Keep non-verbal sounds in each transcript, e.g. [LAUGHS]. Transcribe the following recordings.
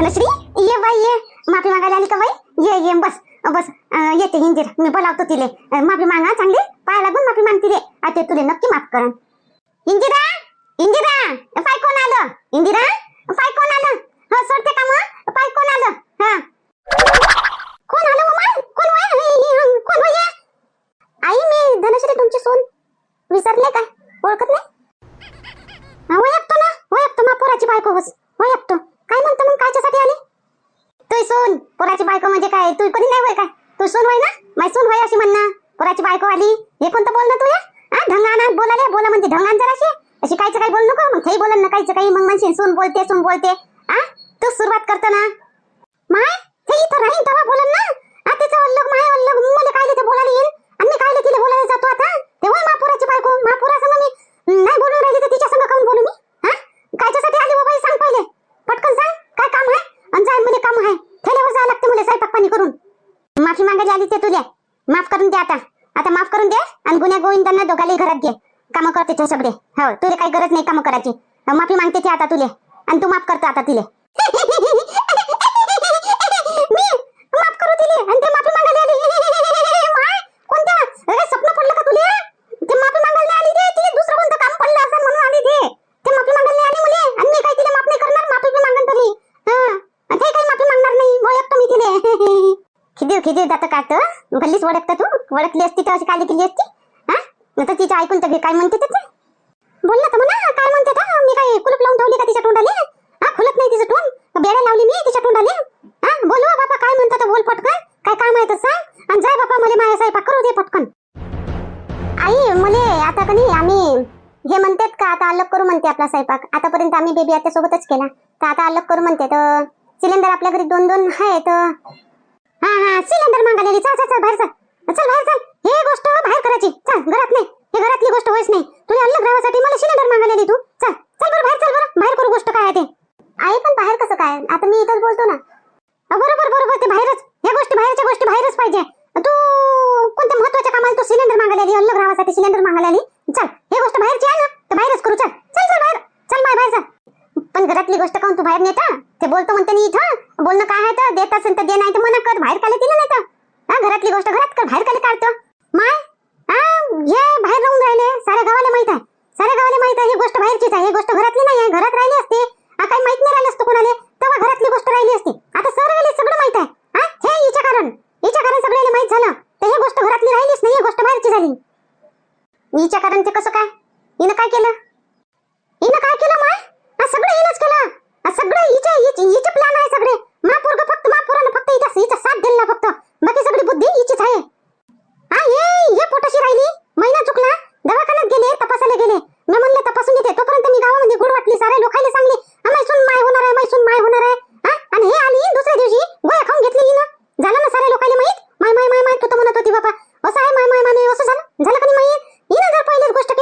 धनश्री ये बाई ये. माफी मागायला आली का बाई? ये ये बस बस. येते इंजिर मी बोलावतो तिले. माफी मागा चांगली. पाया लागून माफी मागते रे. आता तुले नक्की माफ करन इंदिरा इंदिरा पाय कोण आलं? इंदिरा पाय कोण आलं? हा सोडते का मग? पाय कोण आलं? हा. कोण आलं मम्मा कोण वय? कोण वय आई मी धनश्री तुमची सून. विसरले काय? ओळखत नाही? ओळखतो ना? ओळखतो मा पोराची बायको बस. ओळखतो काय म्हणतो मग? कायच्यासाठी आली? तू सोन पोराची बायको म्हणजे काय? तू कधी नाही होय काय? तू सोन होय ना? माय सोन होय अशी म्हणणं. पोराची बायको आली हे कोणतं बोल ना तू या हा? ढंगाना बोलाले बोला म्हणजे ढंगान जराशी अशी? कायचं काही बोल नको? मग काही बोलन ना कायचं काही. मग म्हणशील सून बोलते सून बोलते. हा? तू सुरुवात करतो ना. माय ते इथं राहीन तेव्हा बोलन ना. हा तिचं अल्लग माय अल्लग मला काय तिथे बोलायला येईल आणि काय तिला बोलायला जातो आता? ते होय महापुराची बायको महापुरा संग मी नाही बोलून राहिली तर तिच्या संग काऊन बोलू मी? हा? कायच्या आली बाबा हे सांग पहिले पटकन जाय काय काम आहे? आणि जाय मला काम आहे. ठेल्यावर जायला लागते मला स्वयंपाक पाणी करून. माफी मागायला आली ते तुझ्या माफ करून दे आता. आता माफ करून दे आणि गुन्ह्या गोविंदांना दोघाले घरात घे. कामं करते ते सगळे हो तुला काही गरज नाही कामं करायची. माफी मागते ते आता तुले. आणि तू माफ करतो आता तिले [LAUGHS] मी माफ करू तिले आणि ते माफी मागायला आली माय कोणत्या अरे स्वप्न पडलं का तुले ते माफी मागायला आली ते तिले दुसरं कोणतं काम पडलं असं म्हणून आली ते ते माफी मागायला आली मुले आणि मी काही तिला माफ नाही करणार माफी बी मागन तरी हा ते काही माफी मागणार नाही ओळखतो मी तिले खिदीव खिदीव जातं काट भल्लीच ओळखतं तू? ओळखली असती तर अशी काली केली असती? हा? तर तिचं ऐकून तर घे काय म्हणते ते. बोल ना तर म्हणा काय म्हणते तर? मी काय कुलूप लावून ठेवली का तिच्या तोंडाले? हा खुलत नाही तिचं तोंड? बेड्या लावली मी तिच्या तोंडाले? हा बोल हो बाबा काय म्हणतात बोल पटकन. काय काम आहे तर सांग आणि जाय बाबा मला माझ्या साहेब करू दे पटकन. आई मले आता कनी आम्ही हे म्हणतात का आता अलग करू म्हणते आपला स्वयंपाक आतापर्यंत आम्ही बेबी आत्यासोबतच केला. तर आता अलग करू म्हणते. तर सिलेंडर आपल्या घरी दोन दोन आहे तर हा हा सिलेंडर मागायला चल चल चल बाहेर चल. चल बाहेर चल. हे गोष्ट हो, बाहेर करायची. चल घरात नाही. हे घरातली गोष्ट होईच नाही. तुला अलग राहासाठी मला सिलेंडर मागायला तू. चल चल बरं बाहेर चल बरं. बाहेर करू गोष्ट काय आहे ते? आई पण बाहेर कसं काय? आता मी इथंच बोलतो ना. बरोबर बरोबर ते बाहेरच. या गोष्टी बाहेरच्या गोष्टी बाहेरच पाहिजे. तू कोणत्या महत्त्वाच्या कामाला तू सिलेंडर मागायला आली अलग राहासाठी सिलेंडर मागायला चल हे गोष्ट बाहेरची आहे ना तर बाहेरच करू. चल चल चल बाहेर. चल माय बाहेर चल. पण घरातली गोष्ट काऊन तू बाहेर नेता? ते बोलतो म्हणते नी इथं. बोलणं काय आहे तर? देत असेल तर दे नाही तर मना कर बाहेर काले दिलं नाही तर. हा घरातली गोष्ट घरात कर बाहेर काले काढतो. माय हा हे बाहेर राहून राहिले. साऱ्या गावाला माहीत आहे. साऱ्या गावाला माहीत आहे ही गोष्ट बाहेरचीच आहे. ही गोष्ट घरातली नाही आहे घरात राहिली असते. हा काही माहीत नाही राहिलं असतं कोणाला. तेव्हा घरातली गोष्ट राहिली असती. आता सर्वांना सगळं माहीत आहे. हा हे हिच्या कारण. हिच्या कारण सगळ्याला माहीत झालं. तर ही गोष्ट घरातली राहिलीच नाही ही गोष्ट बाहेरची झाली. हिच्या कारण ते कसं काय? हिनं काय केलं हिनं काय केलं माय हा सगळं हिनंच केलं हा सगळं हिचे हिचे हिचे प्लॅन आहे सगळे महापूर्ग फक्त महापुरानं फक्त हिचा हिचा साथ दिला फक्त बाकी सगळी बुद्धी हिचीच आहे हा ये ये पोटाशी राहिली महिना चुकला दवाखान्यात गेले तपासायला गेले मी म्हणले तपासून येते तोपर्यंत मी गावामध्ये गुड वाटली सारे लोकांना सांगले "हा, मैसून माय होणार आहे मैसून माय होणार आहे हा आणि हे आली दुसऱ्या दिवशी गोळ्या खाऊन घेतली हिनं झालं ना सारे लोकांना माहीत माय माय माय माय तू तर म्हणत होती बाबा असं आहे माय माय माय असं झालं झालं का नाही माहीत हिनं जर पहिलीच गोष्ट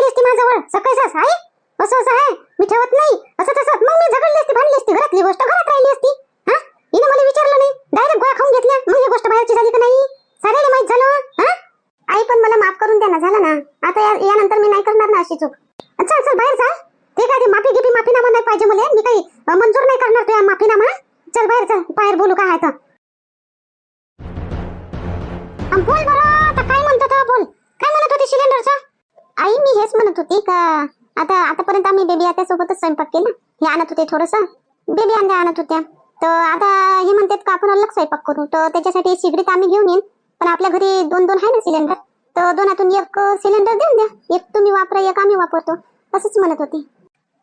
सकाळी असती आहे असं असं आहे? मी ठेवत नाही. असं तसं. मग मी झगडली असती भांडली असती घरातली गोष्ट घरात राहिली असती. हा? हिने मला विचारलं नाही. डायरेक्ट गोळ्या खाऊन घेतल्या. मग ही गोष्ट बाहेरची झाली का नाही? साऱ्याला माहीत झालं हा? आई पण मला माफ करून द्या ना झालं ना. आता या- यानंतर मी नाही करणार ना अशी चूक. चल चल बाहेर चाल ठीक आहे ती माफी गिफी माफीनामा नाही पाहिजे मला. मी काही मंजूर नाही करणार तुझ्या माफीनामा. चल बाहेर चल बाहेर बोलू काय आहे बोल बरं. आता काय म्हणतो बोल. काय म्हणत होती सिलेंडरचा? आई मी हेच म्हणत होती का आता आतापर्यंत आम्ही बेबी आत्या सोबतच स्वयंपाक केला. हे आणत होते थोडस. बेबी अंडे आणत होत्या. तर आता हे म्हणतात का आपण अलग स्वयंपाक करू. तर त्याच्यासाठी शिगडीत आम्ही घेऊन येईन. पण आपल्या घरी दोन दोन आहे ना सिलेंडर तर दोनातून एक सिलेंडर देऊन द्या. एक तुम्ही वापरा एक आम्ही वापरतो. असंच म्हणत होती.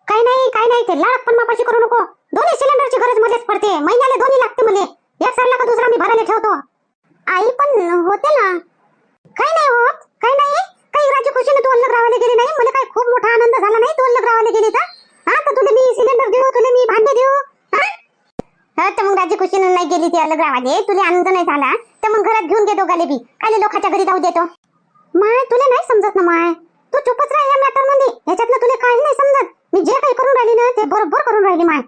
काही नाही काही नाही ते लाड पण मापाशी करू नको. दोन्ही सिलेंडरची गरज मध्येच पडते. महिन्याला दोन्ही लागते मला. एक सरला का दुसरा मी भरायला ठेवतो. आई पण होते ना. काही नाही होत काही नाही. काही राजी खुशीने तू अलग राहायला गेली नाही? मला काही खूप मोठा आनंद झाला नाही तू अलग राहायला गेली तर हा तर तुला मी सिलेंडर देऊ तुला मी भांडे देऊ? हा? तर मग राजी खुशीने नाही गेली ती अलग राहायला तुला आनंद नाही झाला? तर मग घरात घेऊन घेतो गाले बी. काले लोकांच्या घरी जाऊ देतो. माय तुला नाही समजत ना माय? तू चुपच राह या मॅटरमध्ये ह्याच्यातलं तुला काही नाही समजत. मी जे काही करून राहिली ना ते बरोबर करून राहिली माय.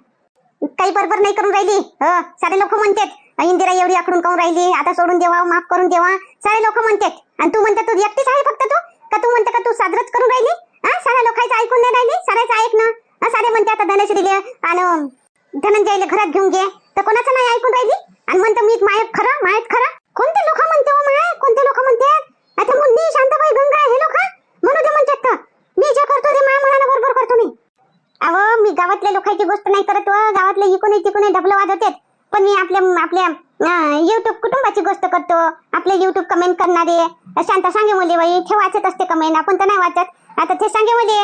काही बरोबर नाही करून राहिली. हो सारे लोक म्हणतात इंदिरा एवढी आकडून काऊन राहिली? आता सोडून देवा माफ करून देवा. सारे लोक म्हणतात. आणि तू म्हणतात तू एकटीच आहे फक्त तू? का तू म्हणते का तू साजरच करून राहिली? हा साऱ्या लोकांचं ऐकून नाही राहिली? साऱ्याचं ऐक ना. सारे म्हणते आता धनश्रीले आणि धनंजयला घरात घेऊन घे. तर कोणाचं नाही ऐकून राहिली? आणि म्हणतो मी मायक खरं मायक खरं? कोणते लोक म्हणते हो माय? कोणते लोक म्हणते? आता मुन्नी शांताबाई गंगा हे लोक? म्हणू दे म्हणतात तर मी जे करतो ते माय मनानं बरोबर करतो मी. अहो मी गावातल्या लोकांची गोष्ट नाही करत हो. गावातले इकून तिकून डबल वाजवतात. पण मी आपल्या आपल्या युट्यूब कुटुंबाची गोष्ट करतो. आपले युट्यूब कमेंट करणारे शांता सांगे मुले बाई ते वाचत असते कमेंट आपण तर नाही वाचत. आता ते सांगे मुले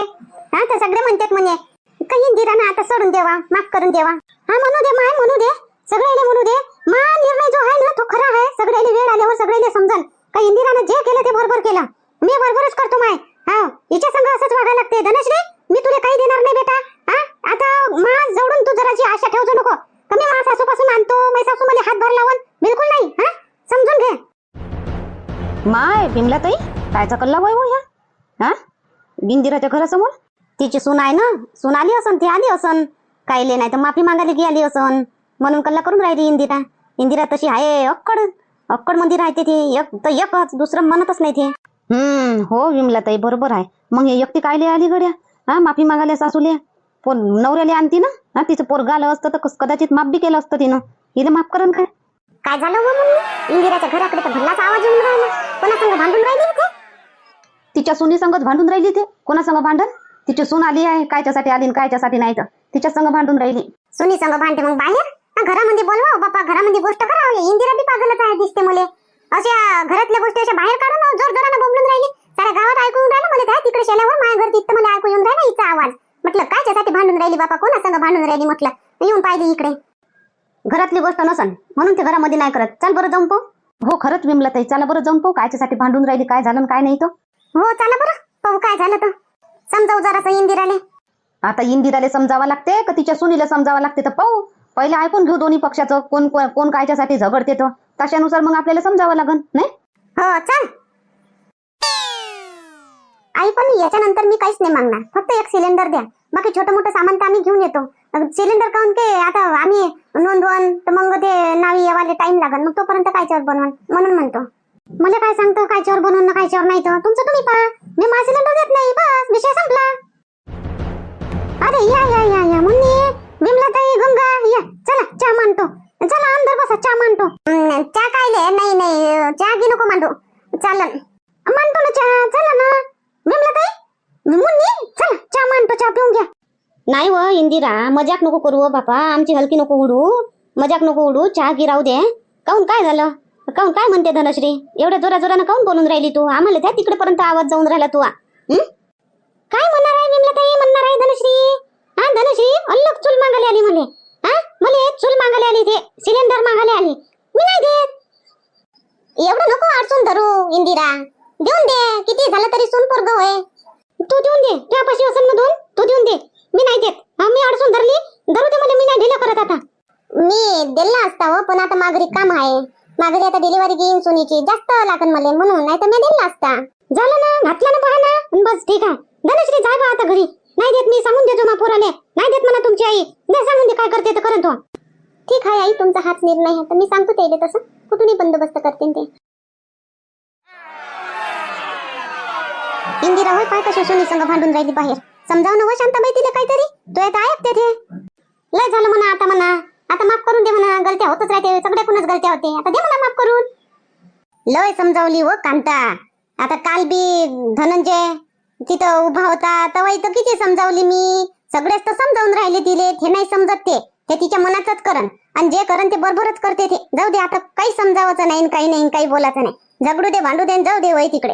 हा तर सगळे म्हणतात म्हणे काही दिराना आता सोडून देवा माफ करून देवा. हा म्हणू दे माय म्हणू दे. सगळ्याला म्हणू दे. मा निर्णय जो आहे ना तो खरा आहे. सगळ्याला वेळ आल्यावर सगळ्याला समजन. का इंदिरानं जे केलं ते बरोबर केलं. मी बरोबरच करतो माय. हा हिच्या संग असंच वागायला लागते धनश्री मी तुला काही देणार नाही बेटा. हा आता मा जवळून तू जराची आशा ठेवतो नको. का मी मा सासूपासून आणतो माझी सासू मला हातभार लावून बिलकुल नाही हा? समजून घे. माय बिमला ताई कायचा कल्ला वय हो ह्या हा? बिंदिराच्या घरासमोर? तिची सून आहे ना? सून आली असन ती आली असन. कायले नाही तर माफी मागायला की आली असन. म्हणून कल्ला करून राहिली इंदिरा. इंदिरा तशी आहे अक्कड अक्कड मंदिर आहे ते ती एक तर एकच दुसरं म्हणतच नाही ते. हम्म हो विमला ताई बरोबर आहे. मग हे एकटी कायले आली गड्या? हा माफी मागायला सासूले? पोर नवऱ्याला आणती ना? हा तिचं पोरग आलं असतं तर कस- कदाचित माफ बी केलं असतं तिनं. हिला माफ करण काय? काय झालं हो मम्मी इंदिराच्या घराकडे तर भल्लाचा आवाज येऊन राहिला. भांडून राहिली तिच्या सुनी संगच भांडून राहिली ते कोणा संग भांडण? तिची सून आली आहे कायच्यासाठी आली आणि कायच्यासाठी नाही तर. तिच्या संग भांडून राहिली. सुनी संग भांडते मग बाहेर? हा, घरामध्ये बोलवा हो बापा घरामध्ये गोष्ट करा. इंदिरा बी पागलच आहे दिसते मले. अशा घरातल्या गोष्टी अशा बाहेर काढून जोर जोरानं बोंबलून राहिली. साऱ्या गावात ऐकू येऊन राहिलं मला काय? तिकडे शेल्यावर माझ्या घर तिथं मला ऐकू येऊन राहिला हिचा आवाज. म्हटलं कायच्यासाठी भांडून राहिली बापा? कोणा संग भांडून राहिली म्हटलं? येऊन पाहिली इकडे. घरातली गोष्ट नसन. म्हणून ते घरामध्ये नाही करत. चल बरं जाऊन पाहू. हो खरंच विमला ताई. चला बरं जाऊन पाहू. कायच्यासाठी भांडून राहिली काय झालं काय नाही तर हो चला बरं. पाहू काय झालं तर. समजावू जरासं इंदिराले. आता इंदिराला समजावं लागते का तिच्या सुनीला समजावं लागते तर पाहू. पहिले ऐकून घेऊ दोन्ही पक्षाचं. कोण कोण कोण कायच्यासाठी झगडते तर तशानुसार मग आपल्याला समजावं लागन नाही? हो चल. आई पण याच्यानंतर मी काहीच नाही मागणार. फक्त एक सिलेंडर द्या. बाकी छोटं मोठं सामान तर आम्ही घेऊन येतो. सिलेंडर काऊन के आता आम्ही नोंदवण तर मग ते नावी येवाले टाइम लागन. मग तोपर्यंत कायच्यावर बनवण म्हणून म्हणतो. मला काय सांगतो कायच्यावर बनवून ना कायच्यावर नाही तर तुमचं तुम्ही पहा. मी मा सिलेंडर देत नाही बस. विषय संपला. अरे या या या या मुन्नी. विमलाताई गंगा या. चला चहा मांडतो. चला अंदर बसा चहा मांडतो. चहा कायले नाही नाही चहा घे नको मांडू. चालन. मांडतो ना चहा. चला ना. मुन्नी चहा मांडतो चहा पिऊन घ्या. नाही व इंदिरा मजाक नको करू हो बापा आमची हलकी नको उडू. मजाक नको उडू चहा गिरावू दे. काऊन काय झालं? काहून काय म्हणते धनश्री? एवढ्या जोरा जोरानं काऊन बोलून राहिली तू? आम्हाला त्या तिकडे पर्यंत आवाज जाऊन राहिला तू काय म्हणणार आहे विमलाताई म्हणणार आहे धनश्री? हा धनश्री अल्लग चूल मागायला आली मले हा मले चूल मागायला आली ते सिलेंडर मागायला आली. मी नाही देत. एवढं नको अडचून धरू इंदिरा. देऊन दे. किती झालं तरी सून पोरग होय. तू देऊन दे. तुझ्यापाशी असेल ना दोन तू देऊन दे. मी नाही देत. मी अडचून धरली. धरू दे मला मी नाही ढिला करत आता. मी दिला असता हो पण आता माघारी काम आहे. माघारी आता डिलिव्हरी घेईन सुनीची. जास्त लागन मला म्हणून. नाही तर मी दिला असता. झालं ना? घातला ना पहा ना बस ठीक आहे. धनश्री जाय बा आता घरी. नाही देत मी सांगून देतो मा पोराले. नाही देत म्हणा तुमची आई. नाही सांगून दे काय करते तर करत ठीक आहे आई तुमचा हाच निर्णय आहे. तर मी सांगतो त्याला तसं. कुठूनही बंदोबस्त करते ते. इंदिरा होय पाय कशा सोनी संग भांडून राहिली बाहेर. समजावून हो शांताबाई तिला काहीतरी? तो आता ऐकते ते लय झालं म्हणा आता म्हणा. आता माफ करून दे म्हणा. गलत्या होतच राहते. सगळ्याकडूनच गलत्या होते. आता दे म्हणा माफ करून. लय समजावली व कांता. आता काल बी धनंजय तिथं उभा होता. तेव्हा इथं किती समजावली मी. सगळेच तर समजावून राहिले तिले. हे नाही समजत ते. ते तिच्या मनाचंच करण. आणि जे करण ते बरोबरच करते ते. जाऊ दे आता काही समजावायचं नाही काही नाही काही बोलायचं नाही. झगडू दे भांडू दे जाऊ दे वय तिकडे.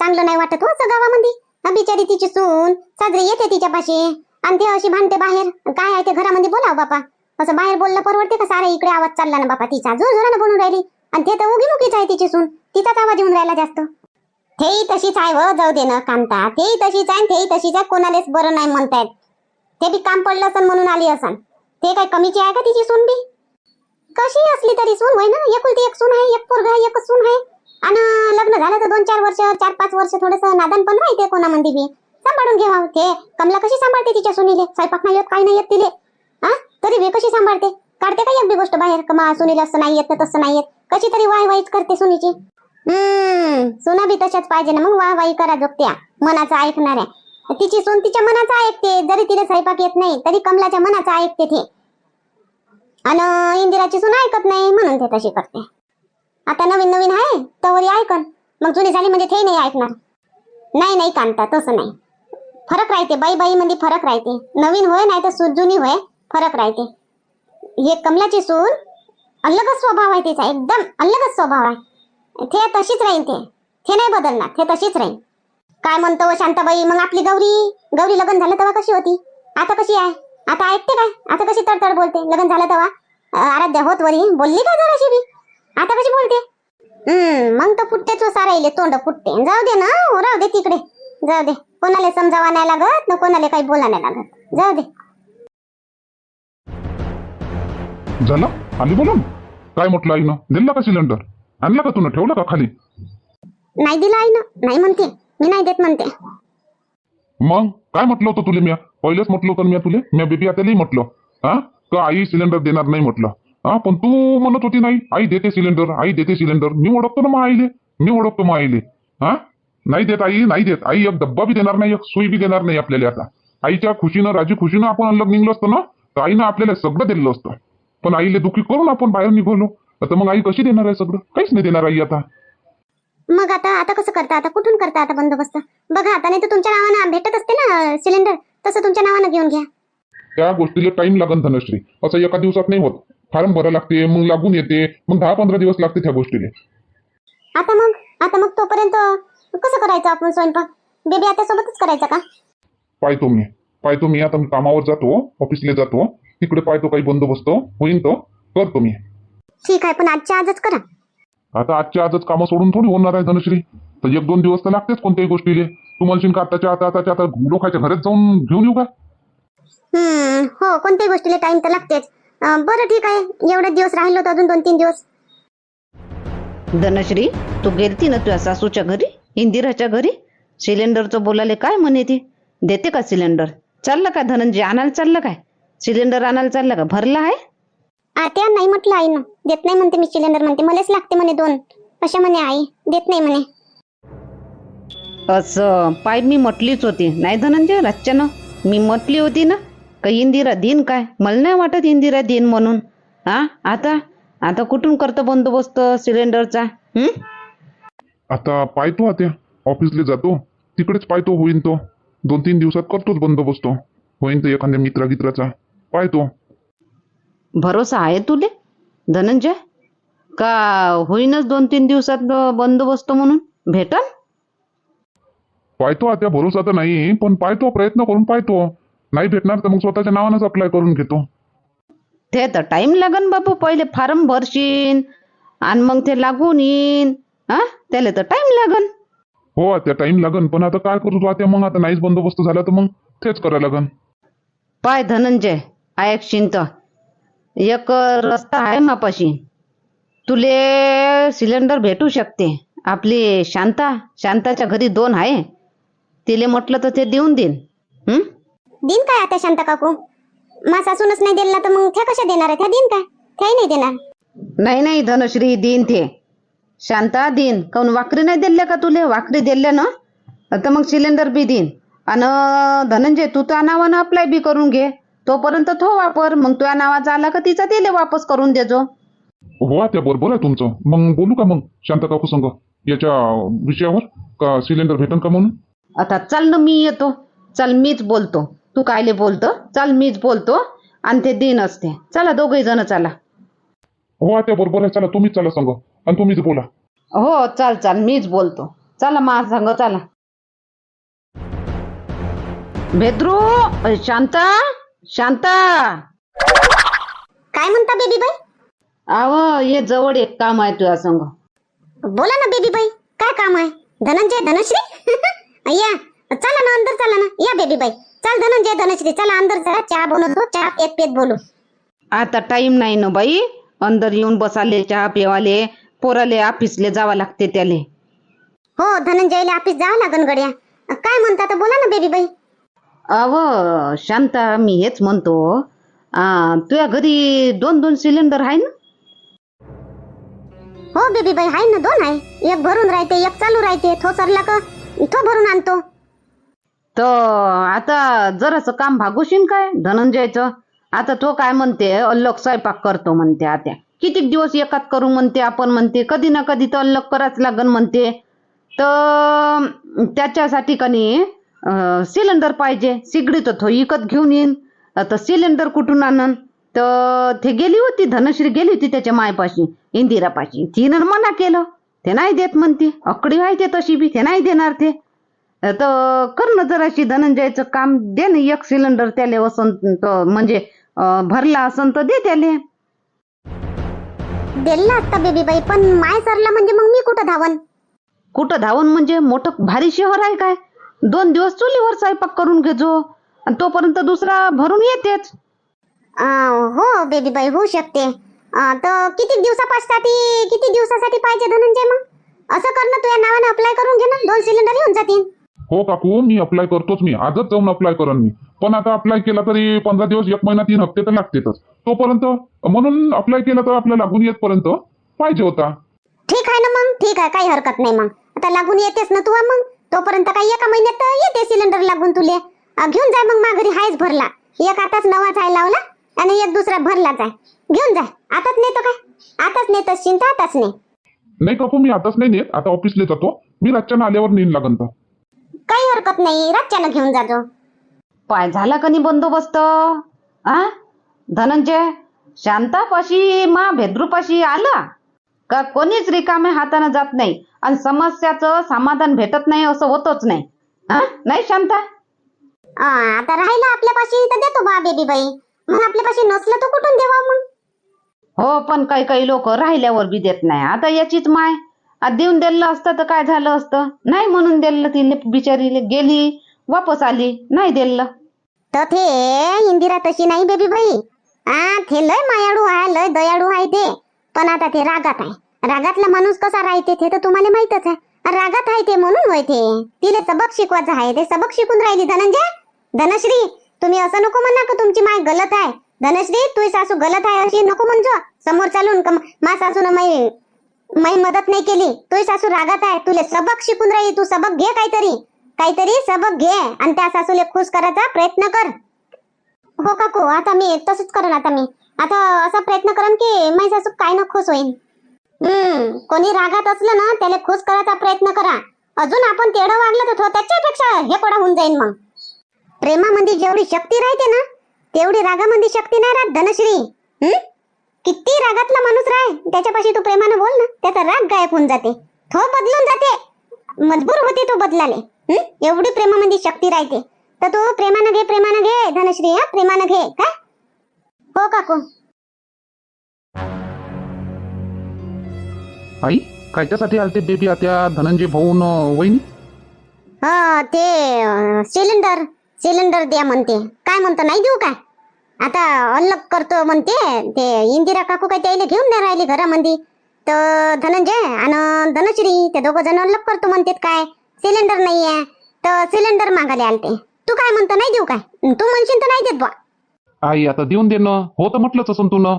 चांगलं नाही वाटत हो गावामध्ये. बिचारी तिची सून साजरी येते तिच्यापाशी. आणि ते अशी भांडते बाहेर. काय आहे ते घरामध्ये बोलाव बापा. असं बाहेर बोललं परवडते का? सारे इकडे आवाज चालला ना बापा तिचा. जोर जोरानं बोलून राहिली. आणि ते तर उगी मुकीच आहे तिची सून. तिचाच आवाज येऊन राहिला जास्त. तेही तशीच आहे व जाऊ दे ना कांता. तेही तशीच आहे ते तेही तशीच आहे. कोणालाच बरं नाही म्हणतायत. ते बी काम पडलं असन म्हणून आली असन. ते काय कमीची आहे का तिची सून बी? कशी असली तरी सून? होय ना? एकुलती एक सून आहे एक पोरग आहे एकच सून आहे. आणि लग्न झालं तर दोन चार वर्ष चार पाच वर्ष थोडस नादान पण राहते कोणामध्ये बी. सांभाळून घेवा हो ते. कमला कशी सांभाळते तिच्या सुनीले? स्वयंपाक नाही येत काही नाही येत तिले. हा? तरी बी कशी सांभाळते? काढते का एक बी गोष्ट बाहेर? कमा सुनीला असं नाही येत तर तसं नाही येत. कशी तरी वाय वाईच करते सुनीची. हम्म सुना बी तशाच पाहिजे ना मग वाह वाई करा जोगत्या. मनाचं ऐकणाऱ्या तिची सून तिच्या मनाचं ऐकते. जरी तिला स्वयंपाक येत नाही तरी कमलाच्या मनाचं ऐकते ते. आणि इंदिराची सून ऐकत नाही म्हणून ते तशी करते. आता नवीन नवीन आहे तवरी ऐकन. मग जुनी झाली म्हणजे ते नाही ऐकणार. नाही नाही कांता तसं नाही. फरक राहते बाई बाई मध्ये फरक राहते. नवीन होय नाही तर सु- जुनी होय फरक राहते. हे कमलाची सूर अलगच स्वभाव आहे तिचा एकदम अलगच स्वभाव आहे. ते तशीच राहीन ते. ते नाही बदलणार ते तशीच राहीन. काय म्हणतो शांताबाई मग आपली गौरी? गौरी लग्न झालं तेव्हा कशी होती? आता कशी आहे? आता ऐकते काय? आता कशी तडतड बोलते? लग्न झालं तेव्हा? आराध्या होत वरी बोलली का जराशी बी? आता कशी बोलते? हम्म मग तर फुटतेच सारा येईल तोंड फुटते. जाऊ दे ना हो, राहू दे तिकडे. जाऊ दे. कोणाला समजावा नाही लागत ना कोणाला काही बोला नाही लागत. जाऊ दे. झालं आली बोलून काय म्हटलं आईनं? दिला का सिलेंडर? आणला का तुला ठेवला का खाली? नाही दिलं आई ना नाही म्हणते. मी नाही देत म्हणते. मग? काय म्हटलं होतं तुले मी पहिलेच म्हटलं होतं मी तुले? मी बेबी आताही म्हटलं. हा? का आई सिलेंडर देणार नाही म्हटलं? हा पण तू म्हणत होती नाही आई देते सिलेंडर आई देते सिलेंडर मी ओळखतो ना मग आईले. मी ओळखतो मग आईले. हा? नाही देत आई नाही देत. आई एक डब्बा बी देणार नाही एक सुई बी देणार नाही आपल्याला आता. आईच्या खुशीनं राजी खुशीनं आपण अलग निघलो असतो ना तर आईनं आपल्याला सगळं दिलेलं असतं. पण आईले दुखी करून आपण बाहेर निघालो. तर मग आई कशी देणार आहे सगळं? काहीच नाही देणार आई आता. मग आता आता कसं करता? आता कुठून करता आता बंदोबस्त? बघा आता नाही तर तुमच्या नावानं भेटत असते ना सिलेंडर तसं तुमच्या नावानं घेऊन घ्या. त्या गोष्टीला टाइम लागन धनश्री. असं एका दिवसात नाही होत. फार्म भरा लागते मग लागून येते मग दहा पंधरा दिवस लागते त्या गोष्टीला आता मग आता मग तोपर्यंत कसं करायचं आपण स्वयंपाक? बेबी आता सोबतच करायचा का? पाहतो मी पाहतो मी. आता मी कामावर जातो ऑफिसला जातो. तिकडे पाहतो काही बंदोबस्त. होईन तो. करतो मी. ठीक आहे पण आजच्या आजच करा. आता आजच्या आजच कामं सोडून थोडी होणार आहे धनश्री. तर एक दोन दिवस तर लागतेच कोणत्याही गोष्टीले. तू म्हणशील का आताच्या आता आताच्या आता लोकांच्या घरात जाऊन घेऊन येऊ का? हम्म हो कोणत्याही गोष्टीला टाइम तर लागतेच. बरं ठीक आहे. एवढे दिवस राहिलो तर अजून दोन तीन दिवस. धनश्री तू गेलती ना तुझ्या सासूच्या घरी? इंदिराच्या घरी? सिलेंडरचं बोलाले काय म्हणे ती? देते का सिलेंडर? चाललं का धनंजय? आणायला चाललं काय? सिलेंडर आणायला चाललं का? भरला आहे? आत्या नाही म्हटलं आई ना देत नाही म्हणते मी सिलेंडर म्हणते. मलाच लागते म्हणे दोन. अशा म्हणे आई. देत नाही म्हणे. असं. पाय मी म्हटलीच होती. नाही धनंजय? रातच्यानं मी म्हटली होती ना? का इंदिरा दिन काय? मला नाही वाटत इंदिरा दिन म्हणून. हा आता? आता कुठून करतो बंदोबस्त सिलेंडरचा? हं? आता पाहतो आता. ऑफिसला जातो. तिकडेच पाहतो होईन तो. दोन तीन दिवसात करतोच बंदोबस्त. होईन तर एखाद्या मित्रा गित्राचा पाहतो. भरोसा आहे तुले? धनंजय? का होईनच दोन तीन दिवसात ब- बंदोबस्त म्हणून? भेटल पाहतो आता. भरोसा तर नाही पण पाहतो. प्रयत्न करून पाहतो. नाही भेटणार तर मग स्वतःच्या नावानंच अप्लाय करून घेतो. ते तर टाइम लागन बापू पहिले फार्म भरशीन आणि मग ते लागून येईन. हा? त्याला तर टाइम लागन. हो आता टाइम लागन पण आता काय करू आता मग? आता नाहीच बंदोबस्त झाला तर मग तेच करायला लागन. पाय धनंजय ऐकशीन तर एक रस्ता आहे मापाशी. तुले सिलेंडर भेटू शकते. आपली शांता शांताच्या घरी दोन आहे. तिले म्हटलं तर ते देऊन देईन. हं? दिन काय आता शांता काकू? मा सासूनच नाही दिला तर मग त्या कशा देणार आहे त्या दिन काय? त्याही नाही देणार. नाही नाही धनश्री देईन ते. शांता देईन. काऊन वाकरी नाही दिल्या का तुले? वाकरी दिल्या ना? तर मग सिलेंडर बी देईन. आणि धनंजय तू त्या नावानं अप्लाय बी करून घे. तोपर्यंत तो वापर. मग तुझ्या नावाचा आला का तिचा दिले वापस करून देजो. हो आता बरोबर आहे तुमचं. मग बोलू का मग शांता काकू संग? याच्या विषयावर? का सिलेंडर भेटन का म्हणून? आता चल ना मी येतो. चल मीच बोलतो. तू कायले बोलतो? चल मीच बोलतो आणि ते दिन असते. चला दोघही जण चला. हो आता बरोबर आहे. चला तुम्हीच चला संग. आणि तुम्हीच बोला. हो चाल चाल मीच बोलतो. चला मा सांग चला. भेद्रू शांता शांता. काय म्हणता बेबी बाई आव ये जवळ एक काम आहे तुझ्या संग. बोला ना बेबी बाई काय काम आहे? धनंजय धनश्री? [LAUGHS] या चला ना अंदर चला ना. या बेबी बाई चल धनंजय धनश्री चला अंदर चला चहा बनवतो चहा पेत पेत बोलू. आता टाइम नाही ना बाई. अंदर येऊन बसाले चहा पिवाले. पोराले ऑफिसले जावं लागते त्याले. हो धनंजयला ऑफिस जावं लागन गड्या. काय म्हणता तर बोला ना बेबी बाई. अव शांता मी हेच म्हणतो. आ, तुझ्या घरी दोन दोन सिलेंडर आहे ना? हो बेबी बाई आहे ना दोन आहे एक भरून राहते एक चालू राहते. तो सरला का? तो भरून आणतो. तर आता जरासं काम भागवशील काय धनंजयचं? आता तो काय म्हणते अल्लग स्वयंपाक करतो म्हणते आता. कितीक दिवस एकात करू म्हणते आपण म्हणते कधी ना कधी तर अल्लग कराच लागन म्हणते. तर त्याच्यासाठी कनी सिलेंडर पाहिजे. सिगडी तर तो इकत घेऊन येईन. तर सिलेंडर कुठून आणन? तर ते गेली होती धनश्री गेली होती त्याच्या मायपाशी इंदिरापाशी. तिनं मना केलं. ते नाही देत म्हणते. अकडी आहे ते तशी बी ते नाही देणार ते. तर कर ना जराशी धनंजयचं काम दे ना. एक सिलेंडर त्याले तर म्हणजे भरला असन तर दे त्याले. दिला असता बेबी बाई पण माय सरला म्हणजे मग मी कुठं धावन? कुठं धावून म्हणजे मोठं भारी शहर आहे काय? दोन दिवस चुलीवर स्वयंपाक करून घेजो. आणि तोपर्यंत दुसरा भरून येतेच. हो बेबी बाई होऊ शकते. तर किती दिवसापासाठी किती दिवसासाठी पाहिजे धनंजय मग? असं कर ना तुझ्या नावानं अप्लाय करून घे ना. दोन सिलेंडर येऊन जातील हो काकू मी अप्लाय करतोच मी. आजच जाऊन अप्लाय करन मी. पण आता अप्लाय केला तरी पंधरा दिवस एक महिना तीन हप्ते तर लागतेच तोपर्यंत म्हणून अप्लाय केला तर आपल्याला लागून येतपर्यंत पाहिजे होता. ठीक आहे ना मग? ठीक आहे काही हरकत नाही मग. आता लागून येतेस ना तू हा मग? तोपर्यंत काही एका महिन्यात येते सिलेंडर लागून तुले. अं, घेऊन जाय मग माघारी हायच भरला. एक आताच नवाच आहे लावला आणि एक दुसरा भरलाच आहे घेऊन जाय आताच नेतो काय? आताच नेत असशील तर आताच ने नाही काकू मी आताच नाही नेत. आता ऑफिसला जातो. मी रातच्यानं आल्यावर नेईन लागन तर. काही हरकत नाही रातच्यानं घेऊन जातो. पाय झाला का नाही बंदोबस्त आ? धनंजय शांतापाशी मा भेद्रूपाशी आला? का कोणीच रिकाम्या हाताने जात नाही आणि समस्याचं समाधान भेटत नाही असं होतच नाही हा नाही शांता? अं, आता राहिलं आपल्यापाशी तर देतो बा बेबी बाई मग आपल्यापाशी नसलं तर कुठून देवा मग? हो पण काही काही लोक राहिल्यावर बी देत नाही. आता याचीच माय देऊन दिलं असतं तर काय झालं असतं? नाही म्हणून दिलं तिने बिचारीले गेली वापस आली नाही दिलं. तर ते इंदिरा तशी नाही बेबी बाई. आ ते लय मायाळू आहे लय दयाळू आहे ते. पण आता ते रागात आहे. रागातला माणूस कसा राहते ते तर तुम्हाला माहितच आहे. रागात आहे ते म्हणून होय ते. तिला सबक शिकवायचं आहे ते सबक शिकून राहिली धनंजय. धनश्री तुम्ही असं नको म्हणा का तुमची माय गलत आहे? धनश्री तुझी सासू गलत आहे अशी नको म्हणजो. समोर चालून का मा सासून माई मी मदत नाही केली। तुझी सासू रागात आहे तुले सबक शिकून राही तू सबक घे काहीतरी. काहीतरी सबक घे आणि त्या सासूले खुश करायचा प्रयत्न कर. हो काकू आता मी तसंच करेन आता मी. आता असा प्रयत्न करेन की माझी सासू काय ना खुश होईल हम्म कोणी रागात असलं ना त्याला खुश करायचा प्रयत्न करा. अजून आपण तेवढं वागलं तर त्याच्यापेक्षा हे पडा होऊन जाईल मग. प्रेमामध्ये जेवढी शक्ती राहते ना तेवढी रागामध्ये शक्ती नाही राहत धनश्री. हम्म? किती रागातला माणूस राह त्याच्यापाशी तू प्रेमानं बोल ना त्याचा राग गायब होऊन जाते. तो बदलून जाते. मजबूर होते तो बदलाले. हं? एवढी प्रेमामध्ये शक्ती राहते. तर तू प्रेमानं घे प्रेमानं घे धनश्री हा? प्रेमानं घे काय? हो काकू आई कायच्यासाठी आलते बेबी आता धनंजय भाऊ न वहिनी? हा ते सिलेंडर सिलेंडर द्या म्हणते. काय म्हणतो नाही देऊ काय? आता अलग करतो म्हणते. ते इंदिरा काकू काय त्याला घेऊन नाही राहिली घरामध्ये तर धनंजय आणि धनश्री ते दोघं जण अलग करतो म्हणतेत काय? सिलेंडर नाही आहे तर सिलेंडर मागायला आलते. तू काय म्हणतो नाही देऊ काय? तू म्हणशील तर नाही देत बा आई आता देऊन दे ना. हो तर म्हटलंच असं तू न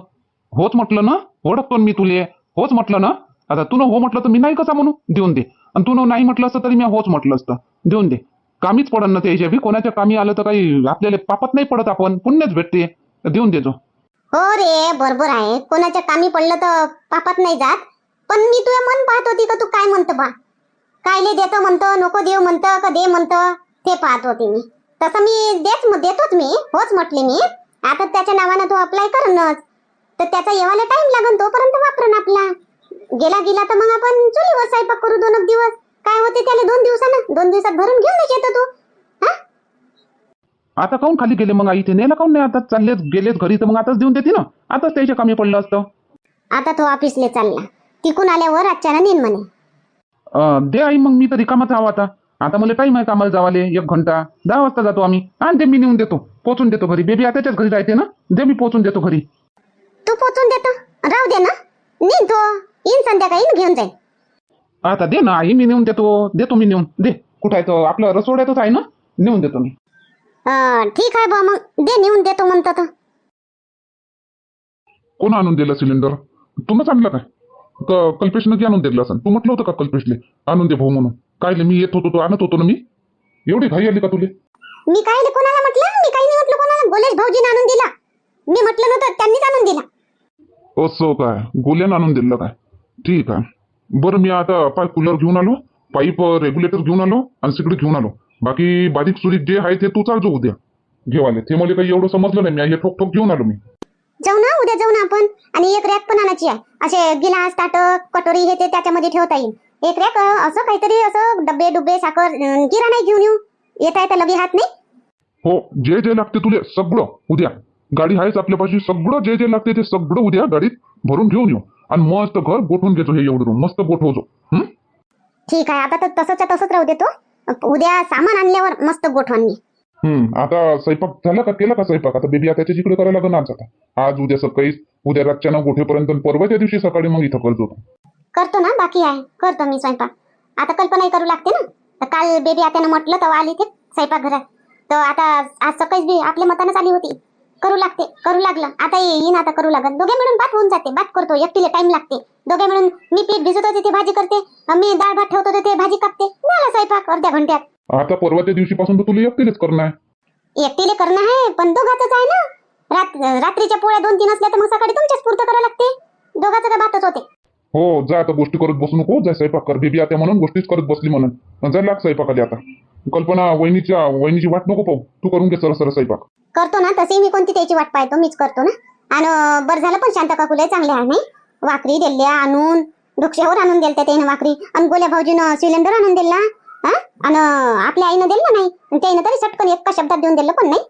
होच म्हटलं ना? ओळखतो मी तुले. होच म्हटलं ना? आता तू हो म्हटलं तर मी नाही कसा म्हणू? देऊन दे. आणि तू नाही म्हटलं असतं तरी मी होच म्हटलं असतं. देऊन दे. कामीच पडन ना त्याच्या बी कोणाच्या कामी आलं तर काही आपल्याला पापात नाही पडत आपण. पुण्यच भेटते. देऊन देतो हो रे बरोबर आहे. कोणाच्या कामी पडलं तर पापात नाही जात. पण मी तुझं मन पाहत होती का तू काय म्हणतो बा? कायले देतो म्हणतो नको देव म्हणतो का दे म्हणतो? ते पाहत होती मी. तसं मी देच देतोच मी. होच म्हटले मी. आता त्याच्या नावानं तू अप्लाय करणच. तर त्याचा येवायला टाइम लागन तोपर्यंत वापरण आपला. गेला गेला तर मग आपण चुलीवर स्वयंपाक करू दोन दिवस. काय होते त्याला दोन दिवसानं? दोन दिवसात भरून घेऊन येतो तू. हा? आता काऊन खाली गेले मग आई? ते नेला काऊन नाही? आता चाललेच गेलेत घरी तर मग आताच देऊन देते ना. आताच त्याच्या कामी पडलं असतं. आता तो ऑफिसले चालला. तिकून आल्यावर आजच्यानं नेन म्हणे. अं, दे आई मग मी तर रिकामाच आहो आता. आता मला टाईम आहे कामाला जावाले एक घंटा. दहा वाजता जातो आम्ही. आणि ते मी नेऊन देतो. पोचून देतो घरी. बेबी आताच्याच घरी राहते ना. दे मी पोचून देतो घरी. तू पोचून देतो. राहू दे ना. नीन तो. येईन संध्याकाळी घेऊन जाईल आता दे ना आई मी नेऊन देतो देतो मी नेऊन. दे कुठं आहे तो? आपलं रसोड्यातच आहे ना? नेऊन देतो मी. अं, ठीक आहे बा मग दे नेऊन देतो म्हणतो तर कोण आणून दिलं सिलेंडर? तुम्हीच आणलं काय? क- कल्पेशनं की आणून दिलं असं तू म्हटलं होतं का कल्पेशले आणून दे भाऊ म्हणून? काय मी येत होतो तो आणत होतो ना मी? एवढी घाई आली का तुले? मी काय कोणाला म्हटलं? मी काही नाही म्हटलं कोणाला. गोलेश भाऊजीने आणून दिला. मी म्हटलं नव्हतं त्यांनीच आणून दिला. असं काय? गोल्यानं आणून दिलं काय? ठीक आहे. बरं मी आता पाय कूलर घेऊन आलो पाईप रेग्युलेटर घेऊन आलो आणि सिगडी घेऊन आलो. बाकी बारीक सुरीक जे आहे ते तू चालतो उद्या. घेवाले ते मला काही एवढं समजलं नाही. मी हे ठोक ठोक घेऊन आलो मी. जाऊ ना उद्या जाऊ ना आपण. आणि एक रॅक पण आणायची आहे. असे गिलास ताट कटोरी हे ते त्याच्यामध्ये ठेवता येईल. एक रॅक असं काहीतरी असं डब्बे डुब्बे साखर किराणा घेऊन येऊ. येता येता लगे हात नाही? हो जे जे लागते तुले सगळं उद्या. गाडी आहेच आपल्यापाशी. सगळं जे जे लागते ते सगळं उद्या गाडीत भरून घेऊन येऊ. आणि मस्त घर गोठवून घेतो हे एवढं रूम मस्त गोठवतो. हं? ठीक आहे. आता तर तसंच्या तसंच राहू देतो उद्या सामान आणल्यावर मस्त गोठवण मी. हम्म आता स्वयंपाक झाला का? केला का स्वयंपाक? आता बेबी आता जिकडे करायला लागणार आज आता. आज उद्या सकाळी उद्या रातच्या ना गोठेपर्यंत आणि परवाच्या दिवशी सकाळी मग इथं करतो. करतो ना. बाकी आहे. करतो मी स्वयंपाक. आता कल्पनाही करू लागते ना. तर काल बेबी आत्यानं म्हटलं तेव्हा आली ते स्वयंपाक घरात तर आता आज सकाळीच बी आपल्या मतानंच आली होती. करू लागते करू लागलं. आता येईन आता करू लागत दोघे मिळून बात होऊन जाते. बात करतो एकटीला टाइम लागते. दोघे मिळून मी पीठ भिजत होते ते भाजी करते. मी डाळ भात ठेवतो ते भाजी कापते. झाला स्वयंपाक अर्ध्या घंट्यात. आता परवाच्या दिवशीपासून तर तुला एकटीच करणार. आहे एकटीले करणं आहे पण दोघाच आहे ना? रात रात्रीच्या पोळ्या दोन तीन असल्या तर मग सकाळी तुमच्याच पुरतं करावं लागते. दोघाचं काय बातच होते. हो जा आता गोष्टी करत बसू नको. जा स्वयंपाक कर. बेबी आता म्हणून गोष्टीच करत बसली म्हणून. जा लाग स्वयंपाकाली आता. कल्पना वहिनीच्या वहिनीची वाट नको पाहू. तू करून घे सरळ सरळ स्वयंपाक. करतो ना तशी मी कोणती त्याची वाट पाहतो मीच करतो ना. आणि बरं झालं पण शांता काकूला चांगले आहे नाही? वाकरी दिल्या आणून डोक्यावर आणून दिलत्या त्याने वाकरी. आणि गोल्या भाऊजीनं सिलेंडर आणून दिला हा? आणि आपल्या आईनं दिलं नाही. त्यानं तरी चटकन एका शब्दात देऊन दिलं पण नाही.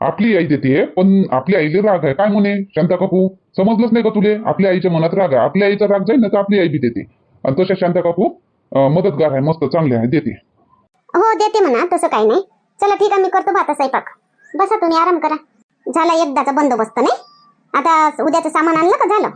आपली आई देते पण आपल्या आईले राग आहे. काय म्हणे शांता काकू? समजलंच नाही का तुले? आपल्या आईच्या मनात राग आहे. आपल्या आईचा राग जाईल ना तर आपली आई बी देते. आणि तशा शांता काकू मदतगार आहे मस्त चांगले आहे देते. हो देते म्हणा तसं काही नाही. चला ठीक आहे मी करतो भाता स्वयंपाक. बसा तुम्ही आराम करा. झाला एकदाचा बंदोबस्त नाही? आता उद्याचं सामान आणलं का झालं?